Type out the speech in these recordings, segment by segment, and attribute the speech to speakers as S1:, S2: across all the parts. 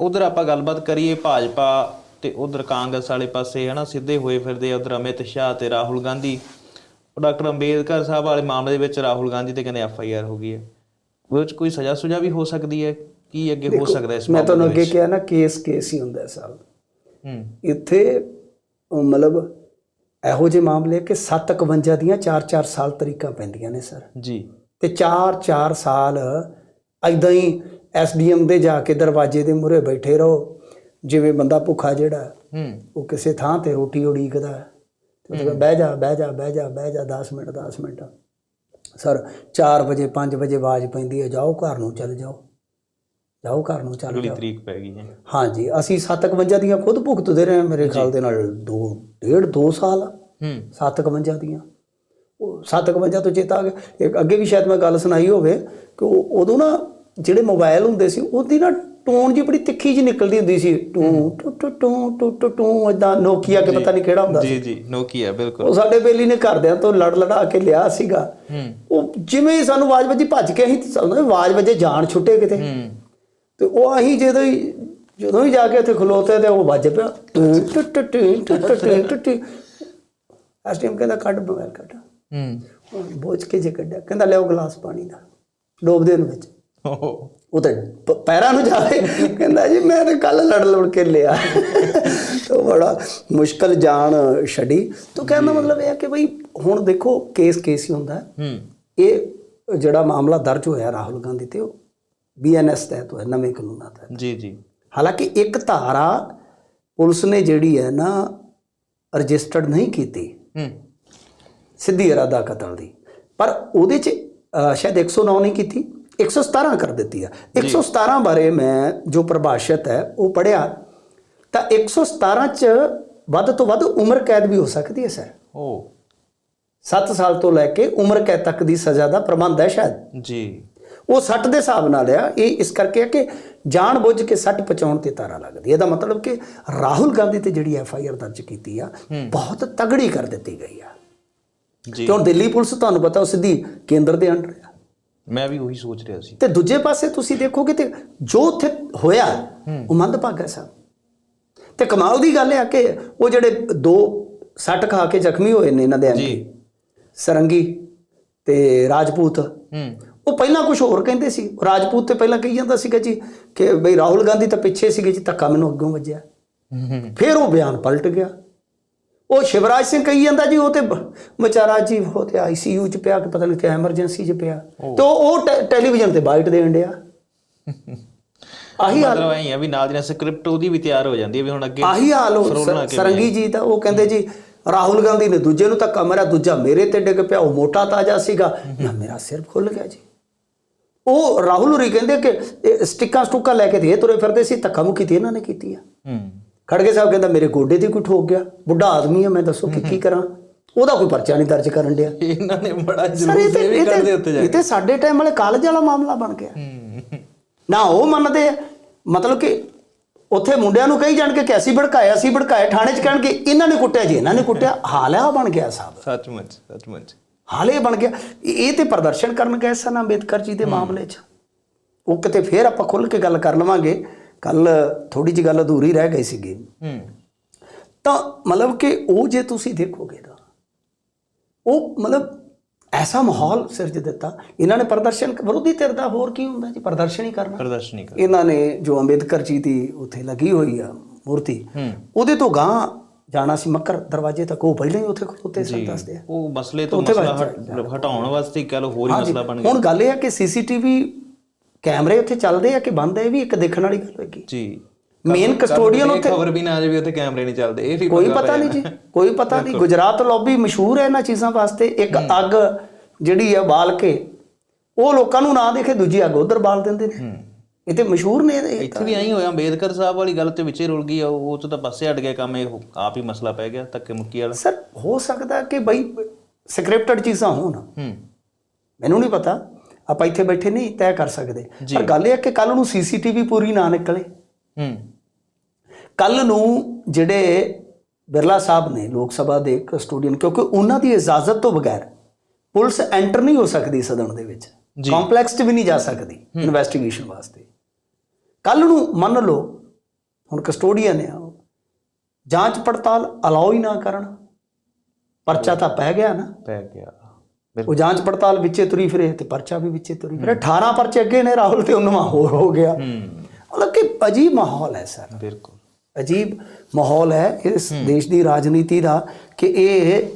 S1: ਉਧਰ ਆਪਾਂ ਗੱਲਬਾਤ ਕਰੀਏ ਭਾਜਪਾ ਤੇ ਉਧਰ ਕਾਂਗਰਸ ਵਾਲੇ ਪਾਸੇ ਹਨਾ? ਸਿੱਧੇ ਹੋਏ ਫਿਰਦੇ ਉਧਰ ਅਮਿਤ ਸ਼ਾਹ ਤੇ ਰਾਹੁਲ ਗਾਂਧੀ। ਡਾਕਟਰ ਅੰਬੇਦਕਰ ਸਾਹਿਬ ਵਾਲੇ ਮਾਮਲੇ ਦੇ ਵਿੱਚ ਰਾਹੁਲ ਗਾਂਧੀ ਤੇ ਕਹਿੰਦੇ ਐਫ ਆਈ ਆਰ ਹੋ ਗਈ ਹੈ। ਵਿੱਚ ਕੋਈ ਸਜ਼ਾ ਸੁਜਾ ਵੀ ਹੋ ਸਕਦੀ ਹੈ? ਕੀ ਅੱਗੇ ਹੋ ਸਕਦਾ ਇਸ
S2: ਮੈਂ ਤੁਹਾਨੂੰ ਅੱਗੇ ਕਿਹਾ ਨਾ ਕੇਸ ਕੇਸ ਹੀ ਹੁੰਦਾ ਹੈ ਸਾਲ।
S1: ਹੂੰ।
S2: ਇੱਥੇ ਉਹ ਮਤਲਬ ਇਹੋ ਜਿਹੇ ਮਾਮਲੇ ਕਿ 751 ਦੀਆਂ 4-4 ਸਾਲ ਤਰੀਕਾਂ ਪੈਂਦੀਆਂ ਨੇ ਸਰ।
S1: ਜੀ।
S2: ਤੇ 4-4 ਸਾਲ ਐਦਾਂ ਹੀ ਐਸਡੀਐਮ ਦੇ ਜਾ ਕੇ ਦਰਵਾਜ਼ੇ ਦੇ ਮੂਹਰੇ ਬੈਠੇ ਰਹੋ। ਜਿਵੇਂ ਬੰਦਾ ਭੁੱਖਾ ਜਿਹੜਾ ਉਹ ਕਿਸੇ ਥਾਂ ਤੇ ਰੋਟੀ ਉਡੀਕਦਾ ਹੈ। ਤੇ ਕੋਲ ਬਹਿ ਜਾ ਬਹਿ ਜਾ ਬਹਿ ਜਾ ਬਹਿ ਜਾ 10 ਮਿੰਟ 10 ਮਿੰਟ। ਸਰ 4 ਵਜੇ 5 ਵਜੇ ਆਵਾਜ਼ ਪੈਂਦੀ ਹੈ ਜਾਓ ਘਰ ਨੂੰ ਚੱਲ ਜਾਓ। ਜਾਓ ਘਰ ਨੂੰ ਚੱਲ
S1: ਅਗਲੀ
S2: ਜਾਓ।
S1: ਤਰੀਕ ਪੈ ਗਈ ਹੈ।
S2: ਹਾਂਜੀ ਅਸੀਂ 751 ਦੀਆਂ ਖੁਦ ਭੁਗਤਦੇ ਰਹੇ ਹਾਂ ਮੇਰੇ ਖਿਆਲ ਦੇ ਨਾਲ 2 ਡੇਢ 2 ਸਾਲ
S1: ਹੂੰ।
S2: 751 ਦੀਆਂ। ਉਹ 751 ਤੋਂ ਚੇਤਾ ਆ ਗਿਆ। ਅੱਗੇ ਵੀ ਸ਼ਾਇਦ ਮੈਂ ਗੱਲ ਸੁਣਾਈ ਹੋਵੇ ਕਿ ਉਹ- ਉਦੋਂ ਨਾ ਜਿਹੜੇ ਮੋਬਾਈਲ ਹੁੰਦੇ ਸੀ ਉਹਦੀ ਨਾ ਟੋਨ ਜੀ ਬੜੀ ਤਿੱਖੀ ਜੀ ਨਿਕਲਦੀ ਹੁੰਦੀ ਸੀ ਟੂ ਟੂ ਟੂ ਟੂ ਟੂ ਟੂ ਟੂ ਇਦਾਂ ਨੋਕੀਆ ਕੇ ਪਤਾ ਨਹੀਂ ਕਿਹੜਾ ਹੁੰਦਾ ਸੀ
S1: ਜੀ ਜੀ ਨੋਕੀਆ ਬਿਲਕੁਲ
S2: ਉਹ ਸਾਡੇ ਬੇਲੀ ਨੇ ਘਰਦਿਆਂ ਤੋਂ ਲੜ ਲੜਾ ਕੇ ਲਿਆ ਸੀਗਾ ਉਹ ਜਿਵੇਂ ਹੀ ਸਾਨੂੰ ਆਵਾਜ਼ ਵੱਜੀ ਭੱਜ ਕੇ ਅਸੀਂ ਸਾਨੂੰ ਆਵਾਜ਼ ਵੱਜੇ ਜਾਨ ਛੁੱਟੇ ਕਿਤੇ ਤੇ ਉਹ ਅਸੀਂ ਜਦੋਂ ਹੀ ਜਦੋਂ ਹੀ ਜਾ ਕੇ ਉੱਥੇ ਖਲੋਤੇ ਤੇ ਉਹ ਵੱਜ ਪਿਆ ਟੁੱਟ ਟੁੱਟ ਟੁੱਟ ਟੁੱਟ ਐਸਟੀਐਮ ਕਹਿੰਦਾ ਕੱਢ ਮੋਬਾਈਲ ਕੱਢ
S1: ਹੂੰ
S2: ਉਹ ਬੋਝ ਕੇ ਜੇ ਕੱਢਿਆ ਕਹਿੰਦਾ ਲਿਆਓ ਗਲਾਸ ਪਾਣੀ ਦਾ ਡੋਬ ਦੇ ਉਹਨੂੰ ਵਿੱਚ ਉਹ ਤੇ ਪੈਰਾਂ ਨੂੰ ਜਾਵੇ ਕਹਿੰਦਾ ਜੀ ਮੈਂ ਤੇ ਕੱਲ ਲੜ ਲੜ ਕੇ ਲਿਆ। ਤਾਂ ਬੜਾ ਮੁਸ਼ਕਲ ਜਾਨ ਛੜੀ ਤਾਂ ਕਹਿਣ ਦਾ ਮਤਲਬ ਇਹ ਹੈ ਕਿ ਭਈ ਹੁਣ ਦੇਖੋ ਕੇਸ ਕੇਸ ਹੀ ਹੁੰਦਾ ਹੈ। ਇਹ ਜਿਹੜਾ ਮਾਮਲਾ ਦਰਜ ਹੋਇਆ ਰਾਹੁਲ ਗਾਂਧੀ ਤੇ ਉਹ ਬੀਐਨਐਸ ਤਹਿਤ ਹੋਇਆ ਨਵੇਂ ਕਾਨੂੰਨਾਂ ਤਹਿਤ।
S1: ਜੀ ਜੀ।
S2: ਹਾਲਾਂਕਿ ਇੱਕ ਧਾਰਾ ਪੁਲਿਸ ਨੇ ਜਿਹੜੀ ਹੈ ਨਾ ਰਜਿਸਟਰਡ ਨਹੀਂ ਕੀਤੀ।
S1: ਹੂੰ।
S2: ਸਿੱਧੀ ਇਰਾਦਾ ਕਤਲ ਦੀ। ਪਰ ਉਹਦੇ ਚ ਸ਼ਾਇਦ 109 ਨਹੀਂ ਕੀਤੀ। 117 ਕਰ ਦਿੱਤੀ ਆ। 117 ਬਾਰੇ ਮੈਂ ਜੋ ਪ੍ਰਭਾਸ਼ਿਤ ਹੈ ਉਹ ਪੜਿਆ ਤਾਂ 117 ਚ ਵੱਧ ਤੋਂ ਵੱਧ ਉਮਰ ਕੈਦ ਵੀ ਹੋ ਸਕਦੀ ਹੈ ਸਰ।
S1: ਓ।
S2: 7 ਸਾਲ ਤੋਂ ਲੈ ਕੇ ਉਮਰ ਕੈਦ ਤੱਕ ਦੀ ਸਜ਼ਾ ਦਾ ਪ੍ਰਬੰਧ ਹੈ ਸ਼ਾਇਦ।
S1: ਜੀ।
S2: ਉਹ ਸੱਟ ਦੇ ਹਿਸਾਬ ਨਾਲ ਆ। ਇਹ ਇਸ ਕਰਕੇ ਆ ਕਿ ਜਾਣ ਬੁੱਝ ਕੇ ਸੱਟ ਪਹੁੰਚਾਉਣ ਤੇ ਤਾਰਾ ਲੱਗਦੀ। ਇਹਦਾ ਮਤਲਬ ਕਿ ਰਾਹੁਲ ਗਾਂਧੀ ਤੇ ਜਿਹੜੀ ਐਫ ਆਈ ਆਰ ਦਰਜ ਕੀਤੀ ਆ ਬਹੁਤ ਤਗੜੀ ਕਰ ਦਿੱਤੀ ਗਈ ਆ।
S1: ਜੀ।
S2: ਤੇ ਹੁਣ ਦਿੱਲੀ ਪੁਲਿਸ ਤੁਹਾਨੂੰ ਪਤਾ ਉਹ ਸਿੱਧੀ ਕੇਂਦਰ ਦੇ ਅੰਡਰ
S1: ਮੈਂ ਵੀ ਉਹੀ ਸੋਚ ਰਿਹਾ ਸੀ।
S2: ਤੇ ਦੂਜੇ ਪਾਸੇ ਤੁਸੀਂ ਦੇਖੋਗੇ ਤੇ ਜੋ ਉੱਥੇ ਹੋਇਆ ਉਹ ਮੰਦਭਾਗਾ ਸਾਹਿਬ ਤੇ ਕਮਾਲ ਦੀ ਗੱਲ ਹੈ ਕਿ ਉਹ ਜਿਹੜੇ ਦੋ ਸੱਟ ਖਾ ਕੇ ਜ਼ਖਮੀ ਹੋਏ ਨੇ ਇਹਨਾਂ ਦੇ
S1: ਜੀ।
S2: ਸਰੰਗੀ ਤੇ ਰਾਜਪੂਤ।
S1: ਹੂੰ।
S2: ਉਹ ਪਹਿਲਾਂ ਕੁਝ ਹੋਰ ਕਹਿੰਦੇ ਸੀ। ਰਾਜਪੂਤ ਤੇ ਪਹਿਲਾਂ ਕਹੀ ਜਾਂਦਾ ਸੀਗਾ ਜੀ ਕਿ ਬਈ ਰਾਹੁਲ ਗਾਂਧੀ ਤਾਂ ਪਿੱਛੇ ਸੀਗੇ ਜੀ ਧੱਕਾ ਮੈਨੂੰ ਅੱਗੋਂ ਵੱਜਿਆ। ਫਿਰ ਉਹ ਬਿਆਨ ਪਲਟ ਗਿਆ। ਉਹ ਸ਼ਿਵਰਾਜ ਸਿੰਘ ਕਹੀ ਜਾਂਦਾ ਜੀ ਉਹ ਤੇ ਵਿਚਾਰਾ ਜੀ ਉਹ ਤੇ ਆਈਸੀਯੂ ਚ ਪਿਆ ਕਿ ਪਤਾ ਨਹੀਂ ਕਿ ਐਮਰਜੈਂਸੀ ਚ ਪਿਆ। ਤੇ ਉਹ ਟੈਲੀਵਿਜ਼ਨ ਤੇ ਬਾਈਟ ਦੇਣ ਡਿਆ। ਆਹੀ ਹਾਲ
S1: ਆ ਵੀ ਨਾਲ ਦੀ ਸਕ੍ਰਿਪਟ ਉਹਦੀ ਵੀ ਤਿਆਰ ਹੋ ਜਾਂਦੀ ਹੈ ਵੀ ਹੁਣ ਅੱਗੇ
S2: ਆਹੀ ਹਾਲ ਸ- ਸਰੰਗੀ ਜੀ ਦਾ ਉਹ ਕਹਿੰਦੇ ਜੀ ਰਾਹੁਲ ਗਾਂਧੀ ਨੇ ਦੂਜੇ ਨੂੰ ਧੱਕਾ ਮਾਰਿਆ ਦੂਜਾ ਮੇਰੇ ਤੇ ਡਿੱਗ ਪਿਆ ਉਹ ਮੋਟਾ ਤਾਜਾ ਸੀਗਾ। ਨਾ ਮੇਰਾ ਸਿਰ ਖੁੱਲ ਗਿਆ ਜੀ। ਉਹ ਰਾਹੁਲ ਹੋਰੀ ਕਹਿੰਦੇ ਕਿ ਸਟਿੱਕਾਂ ਸਟੁੱਕਾਂ ਲੈ ਕੇ ਤੇ ਇਹ ਤੁਰੇ ਫਿਰਦੇ ਸੀ ਧੱਕਾ ਮੁੱਕੀ ਤੇ ਇਹਨਾਂ ਨੇ ਕੀਤੀ ਆ।
S1: ਹੂੰ।
S2: ਖੜਗੇ ਸਾਹਿਬ ਕਹਿੰਦਾ ਮੇਰੇ ਗੋਡੇ ਤੇ ਕੋਈ ਠੋਕ ਗਿਆ। ਬੁੱਢਾ ਆਦਮੀ ਆ ਮੈਂ ਦੱਸੋ ਕਿ ਕੀ ਕਰਾਂ? ਉਹਦਾ ਕੋਈ ਪਰਚਾ ਨਹੀਂ ਦਰਜ ਕਰਨ ਡਿਆ।
S1: ਇਹਨਾਂ ਨੇ ਬੜਾ ਜ਼ਰੂਰ ਕਰਦੇ ਉੱਤੇ ਜਾ
S2: ਇਹ ਤੇ ਸਾਡੇ ਟਾਈਮ ਵਾਲੇ ਕਾਲਜ ਵਾਲਾ ਮਾਮਲਾ ਬਣ ਗਿਆ। ਨਾ ਉਹ ਮੰਨਦੇ ਆ। ਮਤਲਬ ਕਿ ਉੱਥੇ ਮੁੰਡਿਆਂ ਨੂੰ ਕਹੀ ਜਾਣ ਕੇ ਕਿ ਅਸੀਂ ਭੜਕਾਇਆ ਅਸੀਂ ਭੜਕਾਇਆ ਥਾਣੇ 'ਚ ਕਹਿਣਗੇ ਇਹਨਾਂ ਨੇ ਕੁੱਟਿਆ ਜੀ ਇਹਨਾਂ ਨੇ ਕੁੱਟਿਆ ਹਾਲ ਉਹ ਬਣ ਗਿਆ ਸਾਹਿਬ
S1: ਸੱਚਮੁੱਚ ਸੱਚਮੁੱਚ।
S2: ਹਾਲ ਬਣ ਗਿਆ। ਇਹ ਤੇ ਪ੍ਰਦਰਸ਼ਨ ਕਰਨ ਗਏ ਸਨ ਅੰਬੇਦਕਰ ਜੀ ਦੇ ਮਾਮਲੇ 'ਚ। ਉਹ ਕਿਤੇ ਫੇਰ ਆਪਾਂ ਖੁੱਲ ਕੇ ਗੱਲ ਕਰ ਲਵਾਂਗੇ। ਕੱਲ ਥੋੜੀ ਜਿਹੀ ਗੱਲ ਅਧੂਰੀ ਰਹਿ ਗਈ ਸੀਗੀ।
S1: ਹੂੰ।
S2: ਤਾਂ ਮਤਲਬ ਕਿ ਉਹ ਜੇ ਤੁਸੀਂ ਦੇਖੋਗੇ ਤਾਂ ਉਹ ਮਤਲਬ ਐਸਾ ਮਾਹੌਲ ਸਿਰਜ ਦਿੱਤਾ। ਇਹਨਾਂ ਨੇ ਪ੍ਰਦਰਸ਼ਨ ਵਿਰੋਧੀ ਧਿਰ ਦਾ ਹੋਰ ਕੀ ਹੁੰਦਾ ਜੀ? ਪ੍ਰਦਰਸ਼ਨ ਹੀ ਕਰਨਾ।
S1: ਪ੍ਰਦਰਸ਼ਨੀ ਕਰ
S2: ਇਹਨਾਂ ਨੇ ਜੋ ਅੰਬੇਦਕਰ ਜੀ ਦੀ ਉੱਥੇ ਲੱਗੀ ਹੋਈ ਆ ਮੂਰਤੀ
S1: ਹੂੰ।
S2: ਉਹਦੇ ਤੋਂ ਗਾਂ ਜਾਣਾ ਸੀ ਮੱਕਰ ਦਰਵਾਜ਼ੇ ਤੱਕ। ਉਹ ਪਹਿਲਾਂ ਹੀ ਉੱਥੇ ਖਲੋਤੇ ਸਨ ਦੱਸਦੇ ਆ।
S1: ਉਹ ਮਸਲੇ ਤੋਂ ਮਸਲਾ ਹਟ- ਹਟਾਉਣ ਵਾਸਤੇ ਕਹ ਲੋ ਹੋਰ ਹੀ ਮਸਲਾ ਬਣ ਗਿਆ।
S2: ਹੁਣ ਗੱਲ ਇਹ ਆ ਕਿ ਸੀਸੀਟੀਵੀ ਕੈਮਰੇ ਉੱਥੇ ਚੱਲਦੇ ਆ ਕਿ ਬੰਦ? ਹੈ ਇਹ ਵੀ ਇੱਕ ਦੇਖਣ ਵਾਲੀ ਗੱਲ ਹੋਏਗੀ
S1: ਜੀ।
S2: ਮੇਨ ਕਸਟੋਡੀਅਨ ਉੱਥੇ
S1: ਖਬਰ ਵੀ ਨਾ ਆ ਜਾਵੇ ਉੱਥੇ ਕੈਮਰੇ ਨਹੀਂ ਚੱਲਦੇ। ਇਹ ਵੀ
S2: ਕੋਈ ਪਤਾ ਨਹੀਂ ਜੀ ਕੋਈ ਪਤਾ ਨਹੀਂ। ਗੁਜਰਾਤ ਲੌਬੀ ਮਸ਼ਹੂਰ ਹੈ ਇਹਨਾਂ ਚੀਜ਼ਾਂ ਵਾਸਤੇ। ਇੱਕ ਅੱਗ ਜਿਹੜੀ ਆ ਬਾਲ ਕੇ ਉਹ ਲੋਕਾਂ ਨੂੰ ਨਾ ਦੇਖੇ ਦੂਜੀ ਅੱਗ ਉਧਰ ਬਾਲ ਦਿੰਦੇ ਨੇ। ਇਹ ਤੇ ਮਸ਼ਹੂਰ ਨੇ
S1: ਇੱਥੇ ਵੀ ਐਂ ਹੋਇਆ ਅੰਬੇਦਕਰ ਸਾਹਿਬ ਵਾਲੀ ਗੱਲ ਤੇ ਵਿੱਚੇ ਰੁਲ ਗਈ ਆ ਉਹ 'ਚ ਤਾਂ ਪਾਸੇ ਹਟ ਗਿਆ ਕੰਮ ਇਹ ਆਪ ਹੀ ਮਸਲਾ ਪੈ ਗਿਆ ਧੱਕੇ ਮੁੱਕੀ ਵਾਲਾ।
S2: ਸਰ ਹੋ ਸਕਦਾ ਕਿ ਬਈ ਸਕ੍ਰਿਪਟਡ ਚੀਜ਼ਾਂ ਹੋਣ।
S1: ਹੂੰ।
S2: ਮੈਨੂੰ ਨਹੀਂ ਪਤਾ। ਆਪਾਂ ਇੱਥੇ ਬੈਠੇ ਨਹੀਂ ਤੈਅ ਕਰ ਸਕਦੇ। ਪਰ ਗੱਲ ਇਹ ਹੈ ਕਿ ਕੱਲ ਨੂੰ ਸੀਸੀਟੀਵੀ ਪੂਰੀ ਨਾ ਨਿਕਲੇ।
S1: ਹੂੰ।
S2: ਕੱਲ ਨੂੰ ਜਿਹੜੇ ਬਿਰਲਾ ਸਾਹਿਬ ਨੇ ਲੋਕ ਸਭਾ ਦੇ ਕਸਟੋਡੀਅਨ ਕਿਉਂਕਿ ਉਹਨਾਂ ਦੀ ਇਜਾਜ਼ਤ ਤੋਂ ਬਗੈਰ ਪੁਲਿਸ ਐਂਟਰ ਨਹੀਂ ਹੋ ਸਕਦੀ ਸਦਨ ਦੇ ਵਿੱਚ। ਕੰਪਲੈਕਸ 'ਚ ਵੀ ਨਹੀਂ ਜਾ ਸਕਦੀ ਇਨਵੈਸਟੀਗੇਸ਼ਨ ਵਾਸਤੇ। ਕੱਲ ਨੂੰ ਮੰਨ ਲਓ ਹੁਣ ਕਸਟੋਡੀਅਨ ਆ ਉਹ। ਜਾਂਚ ਪੜਤਾਲ ਅਲਾਉ ਹੀ ਨਾ ਕਰਨ। ਪਰਚਾ ਤਾਂ ਪੈ ਗਿਆ ਨਾ।
S1: ਪੈ ਗਿਆ।
S2: ਉਹ ਜਾਂਚ ਪੜਤਾਲ ਵਿੱਚੇ ਤੁਰੀ ਫਿਰੇ ਤੇ ਪਰਚਾ ਵੀ ਵਿੱਚੇ ਤੁਰੀ ਫਿਰੇ। 18 ਪਰਚੇ ਅੱਗੇ ਨੇ ਰਾਹੁਲ ਤੇ 19ਵਾਂ ਹੋਰ ਹੋ ਗਿਆ। ਮਤਲਬ ਕਿ ਅਜੀਬ ਮਾਹੌਲ ਹੈ ਸਰ।
S1: ਬਿਲਕੁਲ।
S2: ਅਜੀਬ ਮਾਹੌਲ ਹੈ ਇਸ ਦੇਸ਼ ਦੀ ਰਾਜਨੀਤੀ ਦਾ ਕਿ ਇਹ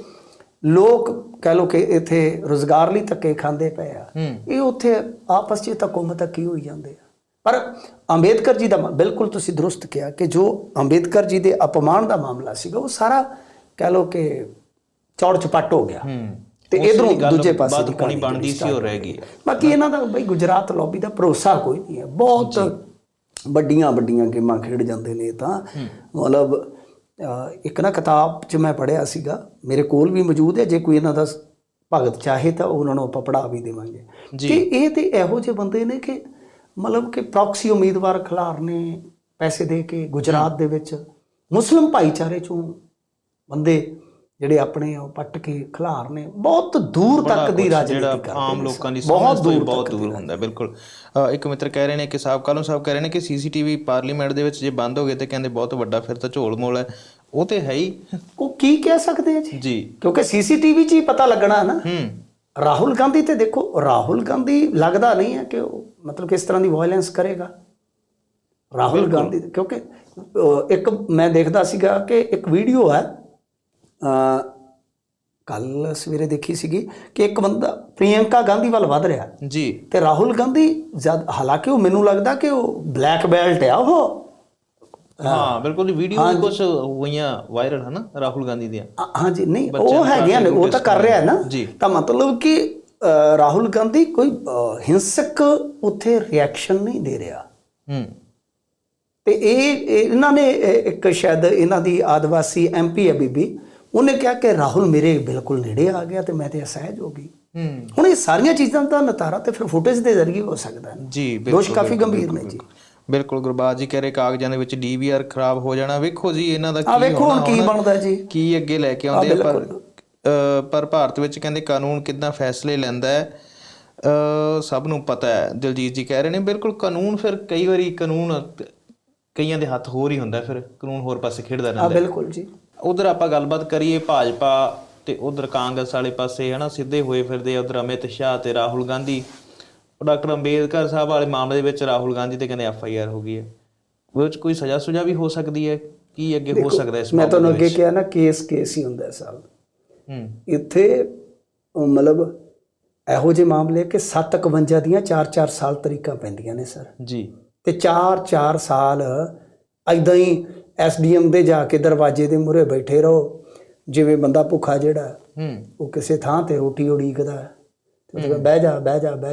S2: ਲੋਕ ਕਹਿ ਲੋ ਕਿ ਇੱਥੇ ਰੋਜ਼ਗਾਰ ਲਈ ਧੱਕੇ ਖਾਂਦੇ ਪਏ ਆ। ਇਹ ਉੱਥੇ ਆਪਸ 'ਚ ਧੱਕੋ ਮਤੱਕੀ ਹੋਈ ਜਾਂਦੇ ਆ। ਪਰ ਅੰਬੇਦਕਰ ਜੀ ਦਾ ਬਿਲਕੁਲ ਤੁਸੀਂ ਦਰੁਸਤ ਕਿਹਾ ਕਿ ਜੋ ਅੰਬੇਦਕਰ ਜੀ ਦੇ ਅਪਮਾਨ ਦਾ ਮਾਮਲਾ ਸੀਗਾ ਉਹ ਸਾਰਾ ਕਹਿ ਲੋ ਕਿ ਚੌੜ ਚਪੱਟ ਹੋ ਗਿਆ। ਤੇ ਇਧਰੋਂ ਦੂਜੇ ਪਾਸੇ ਦੀ
S1: ਹੋਣੀ
S2: ਕਹਾਣੀ
S1: ਬਣਦੀ ਸੀ ਉਹ ਰਹਿ ਗਈ। ਹੈ।
S2: ਬਾਕੀ ਇਹਨਾਂ ਦਾ ਬਈ ਗੁਜਰਾਤ ਲੌਬੀ ਦਾ ਭਰੋਸਾ ਕੋਈ ਨਹੀਂ ਹੈ। ਬਹੁਤ ਵੱਡੀਆਂ ਵੱਡੀਆਂ ਗੇਮਾਂ ਖੇਡ ਜਾਂਦੇ ਨੇ ਤਾਂ। ਮਤਲਬ ਇੱਕ ਨਾ ਕਿਤਾਬ 'ਚ ਮੈਂ ਪੜ੍ਹਿਆ ਸੀਗਾ। ਮੇਰੇ ਕੋਲ ਵੀ ਮੌਜੂਦ ਹੈ। ਜੇ ਕੋਈ ਇਹਨਾਂ ਦਾ ਭਗਤ ਚਾਹੇ ਤਾਂ ਉਹਨਾਂ ਨੂੰ ਆਪਾਂ ਪੜ੍ਹਾ ਵੀ ਦੇਵਾਂਗੇ। ਕਿ ਇਹ ਤੇ ਇਹੋ ਜਿਹੇ ਬੰਦੇ ਨੇ ਕਿ ਮਤਲਬ ਕਿ ਪ੍ਰੌਕਸੀ ਉਮੀਦਵਾਰ ਖਿਲਾਰ ਨੇ ਪੈਸੇ ਦੇ ਕੇ ਗੁਜਰਾਤ ਦੇ ਵਿੱਚ। ਮੁਸਲਿਮ ਭਾਈਚਾਰੇ ਚੋਂ ਬੰਦੇ ਜਿਹੜੇ ਆਪਣੇ ਉਹ ਪੱਟ ਕੇ ਖਿਲਾਰ ਨੇ ਬਹੁਤ ਦੂਰ ਤੱਕ ਦੀ ਰਾਜਨੀਤੀ ਕਰਦੇ
S1: ਆਮ ਲੋਕਾਂ ਦੀ
S2: ਬਹੁਤ
S1: ਸਮਝ ਤੋਂ ਬਹੁਤ ਦੂਰ ਹੁੰਦਾ ਬਿਲਕੁਲ। ਇੱਕ ਮਿੱਤਰ ਕਹਿ ਰਹੇ ਨੇ ਕਿ ਸਾਹਿਬ ਕਾਲੂ ਸਾਹਿਬ ਕਹਿ ਰਹੇ ਨੇ ਕਿ ਸੀਸੀਟੀਵੀ ਪਾਰਲੀਮੈਂਟ ਦੇ ਵਿੱਚ ਜੇ ਬੰਦ ਹੋ ਗਏ ਤੇ ਕਹਿੰਦੇ ਬਹੁਤ ਵੱਡਾ ਫਿਰ ਤਾਂ ਝੋਲ ਮੋਲ ਹੈ। ਉਹ ਤੇ ਹੈ ਹੀ।
S2: ਉਹ ਕੀ ਕਹਿ ਸਕਦੇ ਆ ਜੀ?
S1: ਜੀ।
S2: ਕਿਉਂਕਿ ਸੀਸੀਟੀਵੀ 'ਚ ਹੀ ਪਤਾ ਲੱਗਣਾ ਹੈ ਨਾ।
S1: ਹੂੰ।
S2: ਰਾਹੁਲ ਗਾਂਧੀ ਤੇ ਦੇਖੋ ਰਾਹੁਲ ਗਾਂਧੀ ਲੱਗਦਾ ਨਹੀਂ ਹੈ ਕਿ ਉਹ ਮਤਲਬ ਕਿ ਇਸ ਤਰ੍ਹਾਂ ਦੀ ਵਾਇਲੈਂਸ ਕਰੇਗਾ। ਰਾਹੁਲ ਗਾਂਧੀ ਕਿਉਂਕਿ ਇੱਕ ਮੈਂ ਦੇਖਦਾ ਸੀਗਾ ਕਿ ਇੱਕ ਵੀਡੀਓ ਹੈ ਕੱਲ ਸਵੇਰੇ ਦੇਖੀ ਸੀਗੀ ਕਿ ਇੱਕ ਬੰਦਾ ਪ੍ਰਿਯੰਕਾ ਗਾਂਧੀ ਵੱਲ ਵੱਧ ਰਿਹਾ।
S1: ਜੀ।
S2: ਤੇ ਰਾਹੁਲ ਗਾਂਧੀ ਜਦ ਹਾਲਾਂਕਿ ਉਹ ਮੈਨੂੰ ਲੱਗਦਾ ਕਿ ਉਹ ਬਲੈਕ ਬੈਲਟ ਆ ਉਹ।
S1: ਹਾਂ ਬਿਲਕੁਲ ਵੀਡੀਓ ਵੀ ਕੁਝ ਹੋਈਆਂ ਵਾਇਰਲ ਹਨਾ ਰਾਹੁਲ ਗਾਂਧੀ ਦੀਆਂ।
S2: ਹਾਂ- ਹਾਂਜੀ ਨਹੀਂ ਉਹ ਹੈਗੇ ਨੇ ਉਹ ਤਾਂ ਕਰ ਰਿਹਾ ਹੈ ਨਾ। ਤਾਂ ਮਤਲਬ ਕਿ ਰਾਹੁਲ ਗਾਂਧੀ ਕੋਈ ਹਿੰਸਕ ਉੱਥੇ ਰਿਐਕਸ਼ਨ ਨਹੀਂ ਦੇ ਰਿਹਾ।
S1: ਹੂੰ।
S2: ਤੇ ਇਹ ਇਹ- ਇਹਨਾਂ ਨੇ ਇੱਕ ਸ਼ਾਇਦ ਇਹਨਾਂ ਦੀ ਆਦਿਵਾਸੀ ਐਮਪੀ ਹੈ ਬੀਬੀ। ਉਹਨੇ ਕਿਹਾ ਕਿ ਰਾਹੁਲ ਮੇਰੇ ਬਿਲਕੁਲ ਨੇੜੇ ਆ ਗਿਆ ਤੇ ਮੈਂ ਤੇ ਅਸਹਿਜ ਹੋ ਗਈ। ਹੁਣ ਇਹ ਸਾਰੀਆਂ ਚੀਜ਼ਾਂ ਦਾ ਨਤਾਰਾ ਤੇ ਫਿਰ ਫੁਟੇਜ ਦੇ ਜ਼ਰੀਏ ਹੋ ਸਕਦਾ ਹੈ
S1: ਜੀ
S2: ਦੋਸ਼ ਕਾਫੀ ਗੰਭੀਰ ਨੇ ਜੀ।
S1: ਬਿਲਕੁਲ। ਗੁਰਬਾਜ ਜੀ ਕਹਿ ਰਹੇ ਕਾਗਜ਼ਾਂ ਦੇ ਵਿੱਚ ਡੀਵੀਆਰ ਖਰਾਬ ਹੋ ਜਾਣਾ। ਵੇਖੋ ਜੀ ਇਹਨਾਂ ਦਾ
S2: ਆ
S1: ਕੀ
S2: ਵੇਖੋ
S1: ਹੋਣਾ
S2: ਹੁਣ ਕੀ ਬਣਦਾ ਜੀ।
S1: ਕੀ ਅੱਗੇ ਲੈ ਕੇ ਆਉਂਦੇ ਆ ਪਰ ਭਾਰਤ ਵਿੱਚ ਕਹਿੰਦੇ ਕਾਨੂੰਨ ਕਿੱਦਾਂ ਫੈਸਲੇ ਲੈਂਦਾ ਹੈ ਸਭ ਨੂੰ ਪਤਾ ਹੈ। ਦਿਲਜੀਤ ਜੀ ਕਹਿ ਰਹੇ ਨੇ ਬਿਲਕੁਲ ਕਾਨੂੰਨ ਫਿਰ ਕਈ ਵਾਰੀ ਕਾਨੂੰਨ ਕਈਆਂ ਦੇ ਹੱਥ ਹੋਰ ਹੀ ਹੁੰਦਾ ਫਿਰ ਕਾਨੂੰਨ ਹੋਰ ਪਾਸੇ ਖੇਡਦਾ
S2: ਆ
S1: ਰਹਿੰਦਾ
S2: ਬਿਲਕੁਲ ਜੀ।
S1: ਉਧਰ ਆਪਾਂ ਗੱਲਬਾਤ ਕਰੀਏ ਭਾਜਪਾ ਤੇ ਉਧਰ ਕਾਂਗਰਸ ਵਾਲੇ ਪਾਸੇ ਹਨਾ ਸਿੱਧੇ ਹੋਏ ਫਿਰਦੇ ਉਧਰ ਅਮਿਤ ਸ਼ਾਹ ਤੇ ਰਾਹੁਲ ਗਾਂਧੀ। ਡਾਕਟਰ ਅੰਬੇਦਕਰ ਸਾਹਿਬ ਵਾਲੇ ਮਾਮਲੇ ਦੇ ਵਿੱਚ ਰਾਹੁਲ ਗਾਂਧੀ ਤੇ ਕਹਿੰਦੇ ਐਫ ਆਈ ਆਰ ਹੋ ਗਈ ਹੈ। ਉਹਦੇ ਵਿੱਚ ਕੋਈ ਸਜ਼ਾ ਸੁਜਾ ਵੀ ਹੋ ਸਕਦੀ ਹੈ? ਕੀ ਅੱਗੇ ਹੋ ਸਕਦਾ ਇਸ
S2: ਮੈਂ ਤੁਹਾਨੂੰ ਅੱਗੇ ਕਿਹਾ ਨਾ ਕੇਸ ਕੇਸ ਹੀ ਹੁੰਦਾ ਹੈ ਸਾਹਿਬ
S1: ਹੂੰ।
S2: ਇੱਥੇ ਉਹ ਮਤਲਬ ਇਹੋ ਜਿਹੇ ਮਾਮਲੇ ਕਿ 751 ਦੀਆਂ 4-4 ਸਾਲ ਤਰੀਕਾਂ ਪੈਂਦੀਆਂ ਨੇ ਸਰ।
S1: ਜੀ।
S2: ਤੇ 4-4 ਸਾਲ ਐਦਾਂ ਹੀ ਐਸਡੀਐਮ ਦੇ ਜਾ ਕੇ ਦਰਵਾਜ਼ੇ ਦੇ ਮੂਹਰੇ ਬੈਠੇ ਰਹੋ। ਜਿਵੇਂ ਬੰਦਾ ਭੁੱਖਾ ਜਿਹੜਾ
S1: ਹੂੰ।
S2: ਉਹ ਕਿਸੇ ਥਾਂ ਤੇ ਰੋਟੀ ਉਡੀਕਦਾ ਤੇ ਉਹ ਕਹਿੰਦਾ, ਬਹਿ ਜਾ ਬਹਿ ਜਾ ਬਹਿ